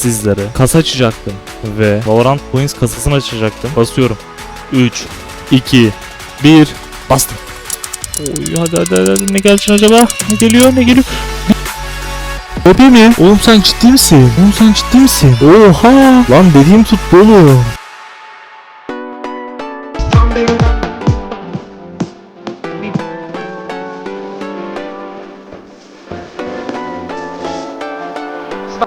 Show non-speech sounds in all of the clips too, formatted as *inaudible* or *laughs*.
sizlere kasa açacaktım ve Valorant Points kasasını açacaktım. Basıyorum. 3, 2, 1, bastım. Oy hadi hadi hadi, ne gelecek acaba? Ne geliyor ne geliyor? Bebe mi? Oğlum sen ciddi misin? Oğlum sen ciddi misin? Oha! Lan dediğim tuttu oğlum.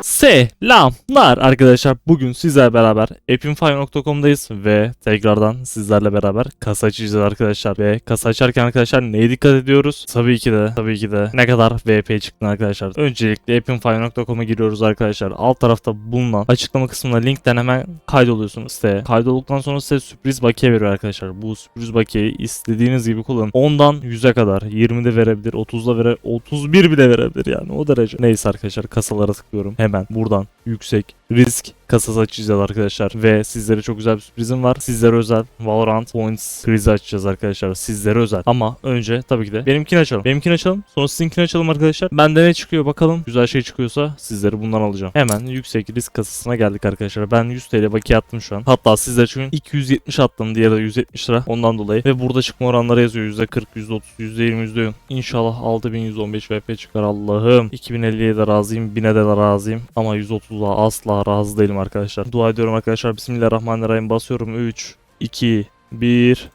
Selamlar arkadaşlar. Bugün sizlerle beraber epinfire.com'dayız ve tekrardan sizlerle beraber kasa açacağız arkadaşlar. Ve kasa açarken arkadaşlar neye dikkat ediyoruz? Tabii ki de tabii ki de ne kadar VP çıktı arkadaşlar. Öncelikle epinfire.com'a giriyoruz arkadaşlar. Alt tarafta bulunan açıklama kısmında linkten hemen kaydoluyorsunuz siteye. Kaydolduktan sonra size sürpriz bakiye veriyor arkadaşlar. Bu sürpriz bakiyeyi istediğiniz gibi kullanın. 10'dan 100'e kadar 20'de verebilir, 30'da vere 31 bile verebilir yani o derece. Neyse arkadaşlar kasalara tıklıyorum. Hemen buradan yüksek risk kasası açacağız arkadaşlar. Ve sizlere çok güzel bir sürprizim var. Sizlere özel Valorant Points krizi açacağız arkadaşlar. Sizlere özel. Ama önce tabii ki de benimkini açalım. Benimkini açalım. Sonra sizinkini açalım arkadaşlar. Bende ne çıkıyor bakalım. Güzel şey çıkıyorsa sizleri bundan alacağım. Hemen yüksek risk kasasına geldik arkadaşlar. Ben 100 TL bakiye attım şu an. Hatta sizler çünkü 270 attım. Diğeri de 170 lira. Ondan dolayı. Ve burada çıkma oranları yazıyor. %40, %30, %20, %10. İnşallah 6115 VP çıkar Allah'ım. 2050'ye de razıyım. 1000'e de razıyım. Ama 130'a asla razı değilim arkadaşlar. Dua ediyorum arkadaşlar. Bismillahirrahmanirrahim. Basıyorum. 3, 2, 1.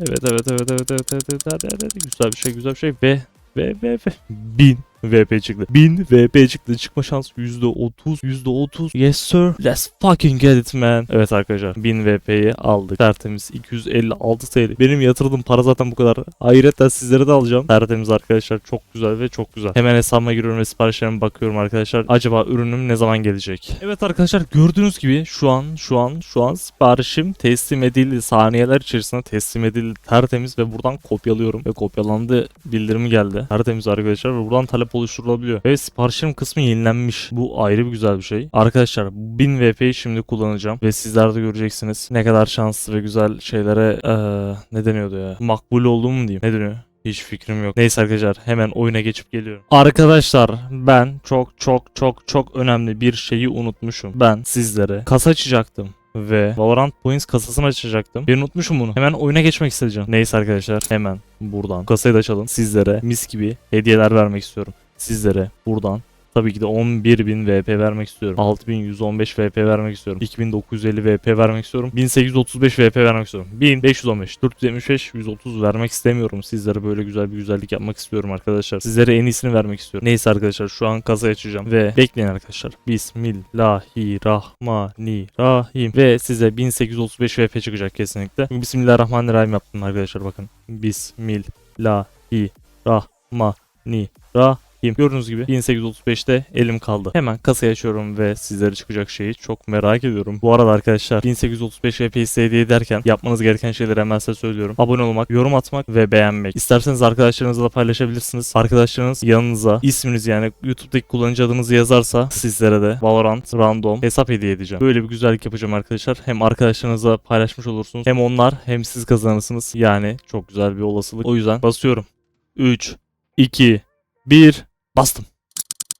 Evet evet evet evet evet evet evet hadi, hadi, hadi. güzel bir şey güzel bir şey ve ve ve ve 1000 VP çıktı. 1000 VP çıktı. Çıkma şansı %30 %30. Yes sir. Let's fucking get it man. Evet arkadaşlar 1000 VP'yi aldık. Tertemiz 256 TL. Benim yatırdığım para zaten bu kadar. Ayrıca sizlere de alacağım. Tertemiz arkadaşlar çok güzel ve çok güzel. Hemen hesabıma giriyorum ve siparişlerime bakıyorum arkadaşlar. Acaba ürünüm ne zaman gelecek? Evet arkadaşlar gördüğünüz gibi şu an şu an şu an siparişim teslim edildi. Saniyeler içerisinde teslim edildi. Tertemiz ve buradan kopyalıyorum ve kopyalandı bildirimi geldi. Tertemiz arkadaşlar ve buradan talep oluşturulabiliyor. Ve siparişim kısmı yenilenmiş. Bu ayrı bir güzel bir şey. Arkadaşlar 1000 VP'yi şimdi kullanacağım ve sizler de göreceksiniz ne kadar şanslı ve güzel şeylere eee, ne deniyordu ya? Makbul olduğumu mu diyeyim? Ne deniyor? Hiç fikrim yok. Neyse arkadaşlar hemen oyuna geçip geliyorum. Arkadaşlar ben çok çok çok çok önemli bir şeyi unutmuşum. Ben sizlere kasa açacaktım ve Valorant Points kasasını açacaktım. Ben unutmuşum bunu. Hemen oyuna geçmek isteyeceğim. Neyse arkadaşlar hemen buradan kasayı da açalım. Sizlere mis gibi hediyeler vermek istiyorum. Sizlere buradan Tabii ki de 11.000 VP vermek istiyorum. 6115 VP vermek istiyorum. 2950 VP vermek istiyorum. 1835 VP vermek istiyorum. 1515, 475, 130 vermek istemiyorum. Sizlere böyle güzel bir güzellik yapmak istiyorum arkadaşlar. Sizlere en iyisini vermek istiyorum. Neyse arkadaşlar şu an kasayı açacağım ve bekleyin arkadaşlar. Bismillahirrahmanirrahim ve size 1835 VP çıkacak kesinlikle. Bismillahirrahmanirrahim yaptım arkadaşlar bakın. Bismillahirrahmanirrahim. Gördüğünüz gibi 1835'te elim kaldı. Hemen kasayı açıyorum ve sizlere çıkacak şeyi çok merak ediyorum. Bu arada arkadaşlar 1835 VPS hediye ederken yapmanız gereken şeyleri hemen size söylüyorum. Abone olmak, yorum atmak ve beğenmek. İsterseniz arkadaşlarınızla da paylaşabilirsiniz. Arkadaşlarınız yanınıza isminiz yani YouTube'daki kullanıcı adınızı yazarsa sizlere de Valorant random hesap hediye edeceğim. Böyle bir güzellik yapacağım arkadaşlar. Hem arkadaşlarınızla paylaşmış olursunuz. Hem onlar hem siz kazanırsınız. Yani çok güzel bir olasılık. O yüzden basıyorum. 3, 2, 1 Bastım.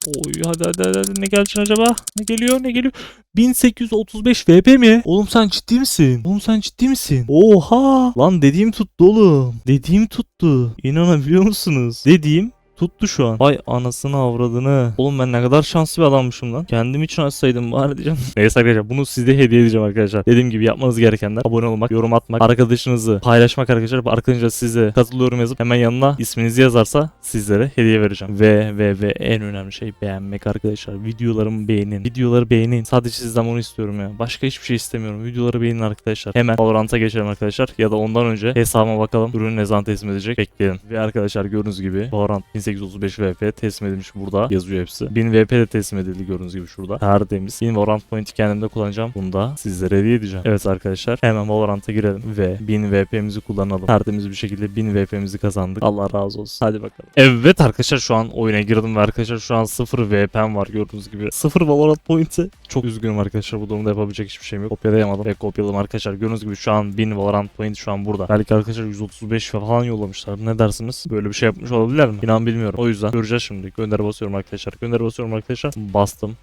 Oy hadi hadi hadi, ne gelecek acaba? Ne geliyor ne geliyor? 1835 VP mi? Oğlum sen ciddi misin? Oğlum sen ciddi misin? Oha! Lan dediğim tuttu oğlum. Dediğim tuttu. İnanabiliyor musunuz? Dediğim tuttu şu an. Vay anasını avradını. Oğlum ben ne kadar şanslı bir adammışım lan. Kendim için açsaydım bari diyeceğim. *laughs* Neyse arkadaşlar bunu size hediye edeceğim arkadaşlar. Dediğim gibi yapmanız gerekenler abone olmak, yorum atmak, arkadaşınızı paylaşmak arkadaşlar. Arkadaşlar size katılıyorum yazıp hemen yanına isminizi yazarsa sizlere hediye vereceğim. Ve ve ve en önemli şey beğenmek arkadaşlar. Videolarımı beğenin. Videoları beğenin. Sadece sizden bunu istiyorum ya. Başka hiçbir şey istemiyorum. Videoları beğenin arkadaşlar. Hemen Valorant'a geçelim arkadaşlar. Ya da ondan önce hesabıma bakalım. Ürünü ne zaman teslim edecek bekleyelim. Ve arkadaşlar gördüğünüz gibi Valorant 1835 VP teslim edilmiş burada. Yazıyor hepsi. 1000 VP de teslim edildi gördüğünüz gibi şurada. Tertemiz. 1000 Valorant Point'i kendimde kullanacağım. Bunu da sizlere hediye edeceğim. Evet arkadaşlar hemen Valorant'a girelim ve 1000 VP'mizi kullanalım. Tertemiz bir şekilde 1000 VP'mizi kazandık. Allah razı olsun. Hadi bakalım. Evet arkadaşlar şu an oyuna girdim ve arkadaşlar şu an 0 VP'm var gördüğünüz gibi. 0 Valorant Point'i. Çok üzgünüm arkadaşlar bu durumda yapabilecek hiçbir şeyim yok. Kopyalayamadım ve kopyaladım arkadaşlar. Gördüğünüz gibi şu an 1000 Valorant Point şu an burada. Belki arkadaşlar 135 falan yollamışlar. Ne dersiniz? Böyle bir şey yapmış olabilirler mi? İnan bilmiyorum. O yüzden göreceğiz şimdi. Gönder basıyorum arkadaşlar. Gönder basıyorum arkadaşlar. Bastım.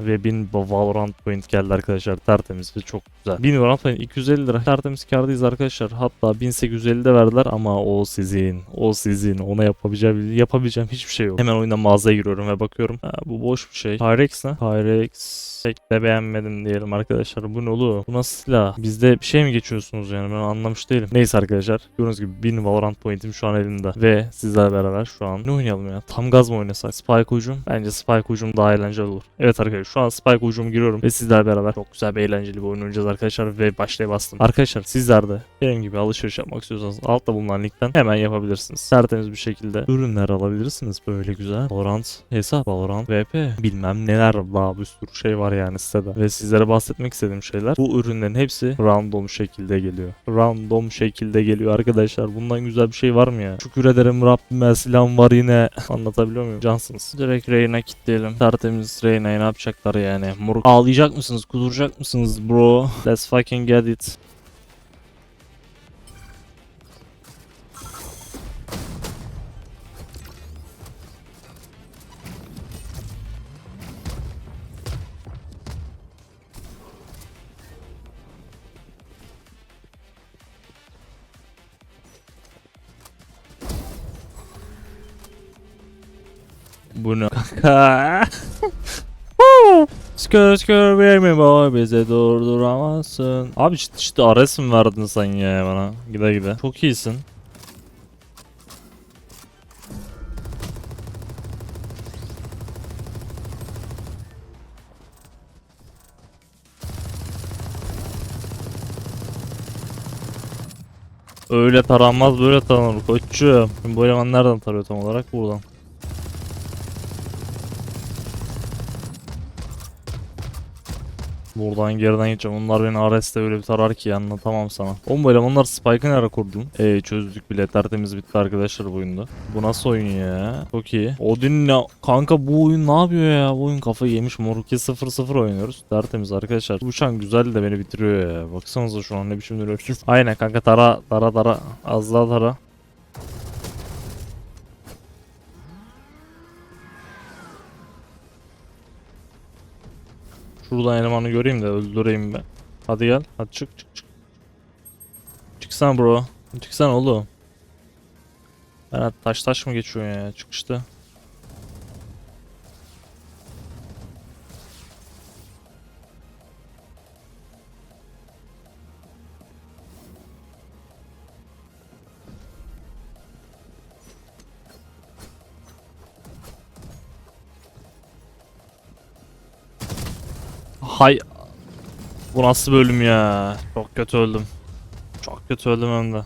Ve 1000 Valorant point geldi arkadaşlar. Tertemiz ve çok güzel. 1000 Valorant point 250 lira. Tertemiz kardayız arkadaşlar. Hatta 1850 de verdiler ama o sizin. O sizin. Ona yapabileceğim, yapabileceğim hiçbir şey yok. Hemen oyunda mağazaya giriyorum ve bakıyorum. Ha, bu boş bir şey. Pyrex ne? Pyrex pek de beğenmedim diyelim arkadaşlar. Bu ne oğlum? Bu nasıl silah? Bizde bir şey mi geçiyorsunuz yani? Ben anlamış değilim. Neyse arkadaşlar. Gördüğünüz gibi 1000 Valorant pointim şu an elimde. Ve sizlerle beraber şu an ne oynayalım ya? Tam gaz mı oynasak? Spike ucum. Bence Spike ucum daha eğlenceli olur. Evet arkadaşlar şu an Spike ucumu giriyorum. Ve sizlerle beraber çok güzel bir eğlenceli bir oyun oynayacağız arkadaşlar. Ve başlaya bastım. Arkadaşlar sizler de benim gibi alışveriş yapmak istiyorsanız altta bulunan linkten hemen yapabilirsiniz. Tertemiz bir şekilde ürünler alabilirsiniz. Böyle güzel. Valorant hesap. Valorant VP. Bilmem neler daha bir sürü şey var yani sitede. Ve sizlere bahsetmek istediğim şeyler. Bu ürünlerin hepsi random şekilde geliyor. Random şekilde geliyor arkadaşlar. Bundan güzel bir şey var mı ya? Şükür ederim Rabbime silahım var yine. *laughs* Anlatabiliyor muyum? Cansınız. Direkt Reyna kilitleyelim. Tertemiz Reyna'yı ne yapacaklar yani? Moruk ağlayacak mısınız? Kuduracak mısınız bro? Let's fucking get it. Bu ne kanka? *laughs* *laughs* Skör skör verme boy bize durduramazsın. Abi işte, işte Ares mi verdin sen ya bana? Gide gide. Çok iyisin. Öyle taranmaz böyle taranır. Şimdi bu eleman nereden tarıyor tam olarak? Buradan. Buradan geriden gideceğim. Onlar beni Ares'te öyle bir tarar ki anlatamam sana. Oğlum bu elemanlar Spike'ı nereye kurdun? Eee çözdük bile. Tertemiz bitti arkadaşlar bu oyunda. Bu nasıl oyun ya? Çok iyi. Odin ne? Kanka bu oyun ne yapıyor ya? Bu oyun kafayı yemiş. Moruk 0-0 oynuyoruz. Tertemiz arkadaşlar. Bu uçan güzel de beni bitiriyor ya. Baksanıza şu an ne biçim duruyor. *laughs* Aynen kanka tara tara tara. Az daha tara. Şuradan elemanı göreyim de öldüreyim ben. Hadi gel. Hadi çık çık çık. Çıksana bro. Çıksana oğlum. Ben taş taş mı geçiyor ya çıkışta. Hay bu nasıl bölüm ya? Çok kötü öldüm. Çok kötü öldüm hem de.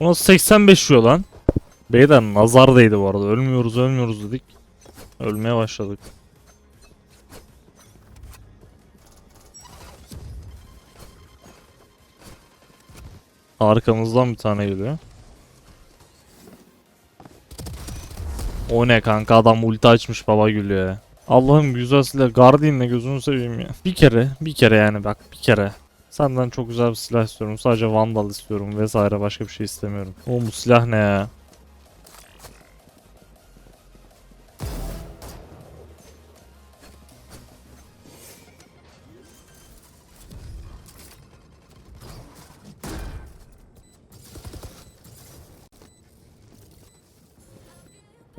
Nasıl 85 şu lan? Beyler nazar değdi bu arada. Ölmüyoruz ölmüyoruz dedik. Ölmeye başladık. Arkamızdan bir tane geliyor. O ne kanka adam ulti açmış baba gülüyor. Allah'ım güzel silah Guardian'le gözünü seveyim ya. Bir kere bir kere yani bak bir kere. Senden çok güzel bir silah istiyorum. Sadece Vandal istiyorum vesaire başka bir şey istemiyorum. Oğlum bu silah ne ya?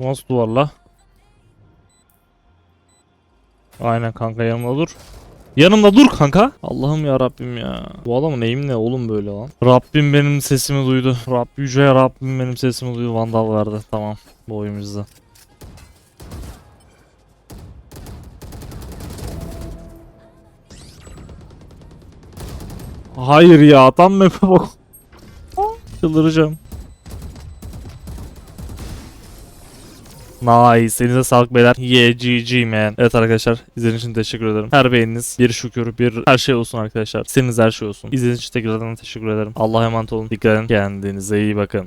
Nasıl duvarla? Aynen kanka yanımda dur. Yanımda dur kanka. Allah'ım ya Rabbim ya. Bu adamın eğim ne oğlum böyle lan? Rabbim benim sesimi duydu. Rabb yüce Rabbim benim sesimi duydu. Vandal verdi. Tamam. Bu. Hayır ya tam map'e bak. Çıldıracağım. Nice. Elinize sağlık beyler. Yeah GG man. Evet arkadaşlar izlediğiniz için teşekkür ederim. Her beğeniniz bir şükür bir her şey olsun arkadaşlar. Senin her şey olsun. İzlediğiniz için tekrardan teşekkür ederim. Allah'a emanet olun. Dikkat edin. Kendinize iyi bakın.